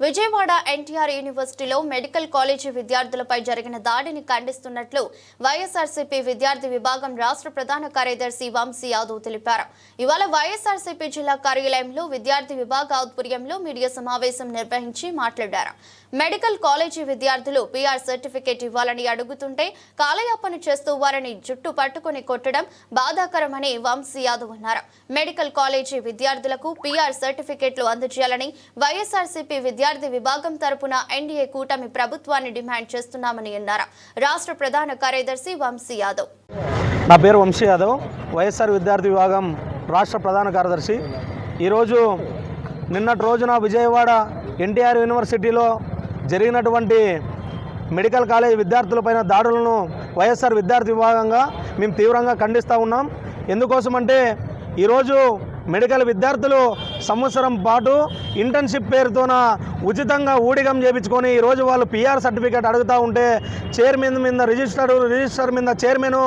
విజయవాడ ఎన్టీఆర్ యూనివర్సిటీలో medical college విద్యార్థులపై జరిగిన దాడిని ఖండిస్తున్నట్లు వైఎస్ఆర్సీపీ విద్యార్థి విభాగం రాష్ట్ర ప్రధాన కార్యదర్శి వంశీ యాదవ్ తెలిపారు. ఇవాళ వైఎస్ఆర్సీపీ జిల్లా కార్యాలయంలో విద్యార్థి విభాగ ఆధ్వర్యంలో మీడియా సమావేశం నిర్వహించి మాట్లాడారు. మెడికల్ కాలేజీ విద్యార్థులు పీఆర్ సర్టిఫికేట్ ఇవ్వాలని అడుగుతుంటే కాలయాపన చేస్తూ వారిని జుట్టు పట్టుకుని కొట్టడం బాధాకరమని వంశీ యాదవ్ అన్నారు. మెడికల్ కాలేజీ విద్యార్థులకు పీఆర్ సర్టిఫికేట్లు అందజేయాలని వైఎస్ఆర్సీపీ విద్యార్థి విద్యార్థి విభాగం తరపున ఎన్డీఏ కూటమి ప్రభుత్వాన్ని డిమాండ్ చేస్తున్నామని అన్నారు. రాష్ట్ర ప్రధాన కార్యదర్శి వంశీ యాదవ్. నా పేరు వంశీ యాదవ్. వైఎస్ఆర్ విద్యార్థి విభాగం రాష్ట్ర ప్రధాన కార్యదర్శి. ఈరోజు నిన్నటి రోజున విజయవాడ ఎన్టీఆర్ యూనివర్సిటీలో జరిగినటువంటి మెడికల్ కాలేజ్ విద్యార్థులపైన దాడులను వైఎస్ఆర్ విద్యార్థి విభాగంగా మేము తీవ్రంగా ఖండిస్తూ ఉన్నాం. ఎందుకోసమంటే ఈరోజు మెడికల్ విద్యార్థులు సంవత్సరం పాటు ఇంటర్న్షిప్ పేరుతోన ఉచితంగా ఊడిగం చేయించుకొని ఈరోజు వాళ్ళు పిఆర్ సర్టిఫికేట్ అడుగుతూ ఉంటే చైర్మన్ మీద రిజిస్టర్డ్ రిజిస్టర్ మీద చైర్మన్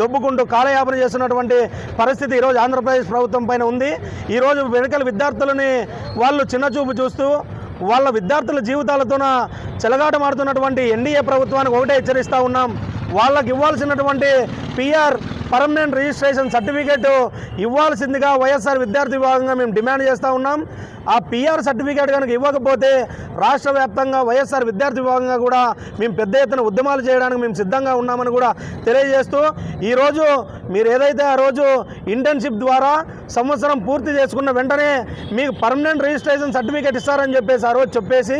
దొబ్బుకుంటూ కాలయాపన చేస్తున్నటువంటి పరిస్థితి ఈరోజు ఆంధ్రప్రదేశ్ ప్రభుత్వం పైన ఉంది. ఈరోజు మెడికల్ విద్యార్థులని వాళ్ళు చిన్నచూపు చూస్తూ వాళ్ళ విద్యార్థుల జీవితాలతోన చెలగాటమాడుతున్నటువంటి ఎన్డీఏ ప్రభుత్వానికి ఒకటే హెచ్చరిస్తూ ఉన్నాం. వాళ్ళకి ఇవ్వాల్సినటువంటి పిఆర్ పర్మనెంట్ రిజిస్ట్రేషన్ సర్టిఫికేట్ ఇవ్వాల్సిందిగా వైఎస్ఆర్ విద్యార్థి విభాగంగా మేము డిమాండ్ చేస్తూ ఉన్నాం. ఆ పిఆర్ సర్టిఫికేట్ కనుక ఇవ్వకపోతే రాష్ట్ర వ్యాప్తంగా వైఎస్ఆర్ విద్యార్థి విభాగంగా కూడా మేము పెద్ద ఎత్తున ఉద్యమాలు చేయడానికి మేము సిద్ధంగా ఉన్నామని కూడా తెలియజేస్తూ ఈరోజు మీరు ఏదైతే ఆ రోజు ఇంటర్న్షిప్ ద్వారా సంవత్సరం పూర్తి చేసుకున్న వెంటనే మీకు పర్మనెంట్ రిజిస్ట్రేషన్ సర్టిఫికేట్ ఇస్తారని చెప్పేసి ఆ రోజు చెప్పేసి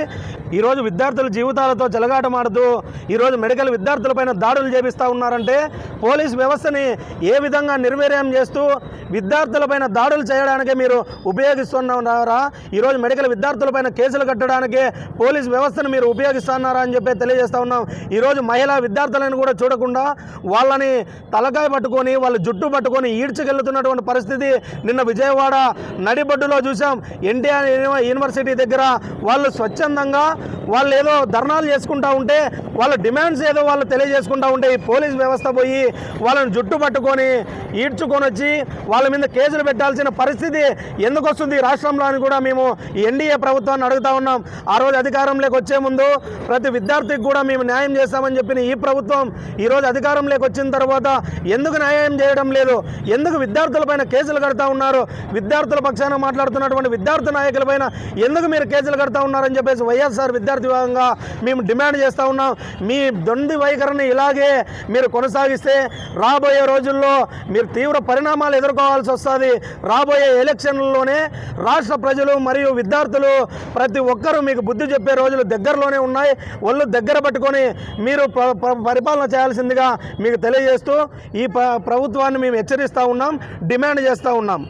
ఈరోజు విద్యార్థుల జీవితాలతో చెలగాటమాడుతూ ఈరోజు మెడికల్ విద్యార్థులపైన దాడులు చేపిస్తూ ఉన్నారంటే పోలీస్ వ్యవస్థని ఏ విధంగా నిర్వీర్యం చేస్తూ విద్యార్థులపైన దాడులు చేయడానికే మీరు ఉపయోగిస్తున్నారా? ఈరోజు మెడికల్ విద్యార్థులపైన కేసులు కట్టడానికే పోలీస్ వ్యవస్థను మీరు ఉపయోగిస్తున్నారా అని చెప్పి తెలియజేస్తూ ఉన్నాం. ఈరోజు మహిళా విద్యార్థులను కూడా చూడకుండా వాళ్ళని తలకాయ పట్టుకొని వాళ్ళ జుట్టు పట్టుకొని ఈడ్చుకెళ్తున్నటువంటి పరిస్థితి నిన్న విజయవాడ నడిబడ్డులో చూసాం ఎన్టీఆర్ యూనివర్సిటీ దగ్గర వాళ్ళు స్వచ్ఛందంగా వాళ్ళు ఏదో ధర్నాలు చేసుకుంటా ఉంటే వాళ్ళ డిమాండ్స్ ఏదో వాళ్ళు తెలియజేసుకుంటూ ఉంటే ఈ పోలీస్ వ్యవస్థ పోయి వాళ్ళని జుట్టు పట్టుకొని ఈడ్చుకొని వచ్చి వాళ్ళ మీద కేసులు పెట్టాల్సిన పరిస్థితి ఎందుకు వస్తుంది? రాష్ట్రంలో అని కూడా మేము ఎన్డీఏ ప్రభుత్వాన్ని అడుగుతా ఉన్నాం. ఆ రోజు అధికారంలోకి వచ్చే ముందు ప్రతి విద్యార్థికి కూడా మేము న్యాయం చేస్తామని చెప్పిన ఈ ప్రభుత్వం ఈరోజు అధికారంలోకి వచ్చిన తర్వాత ఎందుకు న్యాయం చేయడం లేదు? ఎందుకు విద్యార్థులపైన కేసులు కడతా ఉన్నారు? విద్యార్థుల పక్షాన మాట్లాడుతున్నటువంటి విద్యార్థి నాయకులపైన ఎందుకు మీరు కేసులు కడతా ఉన్నారని చెప్పేసి వైఎస్ఆర్ విద్యార్థి విభాగంగా మేము డిమాండ్ చేస్తూ ఉన్నాం. మీ దొండి వైఖరిని ఇలాగే మీరు కొనసాగిస్తే రాబోయే రోజుల్లో మీరు తీవ్ర పరిణామాలు ఎదుర్కోవాల్సి వస్తుంది. రాబోయే ఎలక్షన్లలోనే రాష్ట్ర ప్రజలు మరియు విద్యార్థులు ప్రతి ఒక్కరూ మీకు బుద్ధి చెప్పే రోజులు దగ్గరలోనే ఉన్నాయి. ఒళ్ళు దగ్గర పట్టుకొని మీరు ప- పరిపాలన చేయాల్సిందిగా మీకు తెలియజేస్తూ ఈ ప- ప్రభుత్వాన్ని మేము హెచ్చరిస్తూ ఉన్నాం డిమాండ్ చేస్తూ ఉన్నాం.